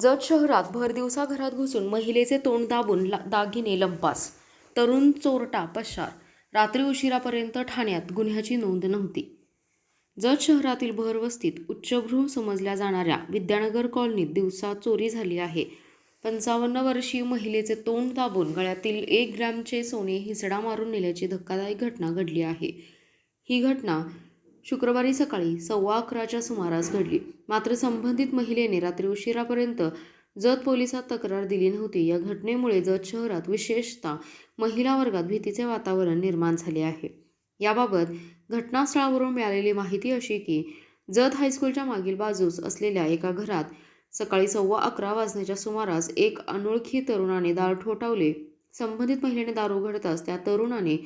जत शहरात भर दिवसा घरात घुसून महिलेचे तोंड दाबून ला- दागिने लंपास. तरुण चोरटा पश्चार. रात्री उशिरापर्यंत ठाण्यात गुन्ह्याची नोंद नव्हती. जत शहरातील भरवस्तीत उच्चभ्रू समजल्या जाणाऱ्या विद्यानगर कॉलनीत दिवसा चोरी झाली आहे. पंचावन्न वर्षीय महिलेचे तोंड दाबून गळ्यातील एक ग्रॅमचे सोने हिसडा मारून नेल्याची धक्कादायक घटना घडली आहे. ही घटना शुक्रवारी सकाळी सव्वा अकराच्या सुमारास घडली. मात्र संबंधित महिलेने रात्री उशिरापर्यंत जत पोलिसात तक्रार दिली नव्हती. या घटनेमुळे जत शहरात विशेषतः महिला वर्गात भीतीचे वातावरण निर्माण झाले आहे. याबाबत घटनास्थळावरून मिळालेली माहिती अशी की जत हायस्कूलच्या मागील बाजूस असलेल्या एका घरात सकाळी सव्वा अकरा वाजण्याच्या सुमारास एक अनोळखी तरुणाने दार ठोठावले. संबंधित महिलेने दार उघडताच त्या तरुणाने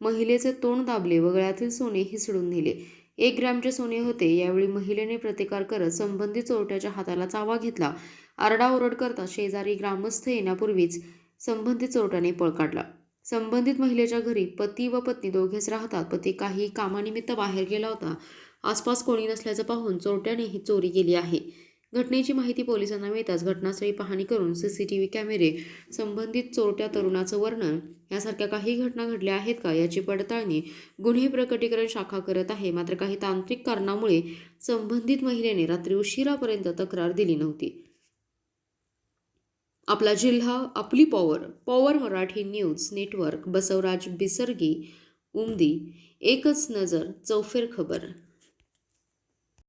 महिलेचे तोंड दाबले व गळ्यातील सोने हिसडून नेले. एक ग्रॅमचे सोने होते. यावेळी महिलेने प्रतिकार करत संबंधित चोरट्याच्या हाताला चावा घेतला. आरडाओरड करता शेजारी ग्रामस्थ येण्यापूर्वीच संबंधित चोरट्याने पळ काढला. संबंधित महिलेच्या घरी पती व पत्नी दोघेच राहतात. पती काही कामानिमित्त बाहेर गेला होता. आसपास कोणी नसल्याचं पाहून चोरट्याने ही चोरी केली आहे. घटनेची माहिती पोलिसांना मिळताच घटनास्थळी पाहणी करून सीसीटीव्ही कॅमेरे संबंधित चोरट्या तरुणाचं वर्णन यासारख्या काही घटना घडल्या आहेत का याची पडताळणी गुन्हे प्रकटीकरण शाखा करत आहे. मात्र काही तांत्रिक कारणामुळे संबंधित महिलेने रात्री उशिरापर्यंत तक्रार दिली नव्हती. आपला जिल्हा आपली power power Marathi news network Basavaraj Bisargi Umadi एकच नजर चौफेर खबर.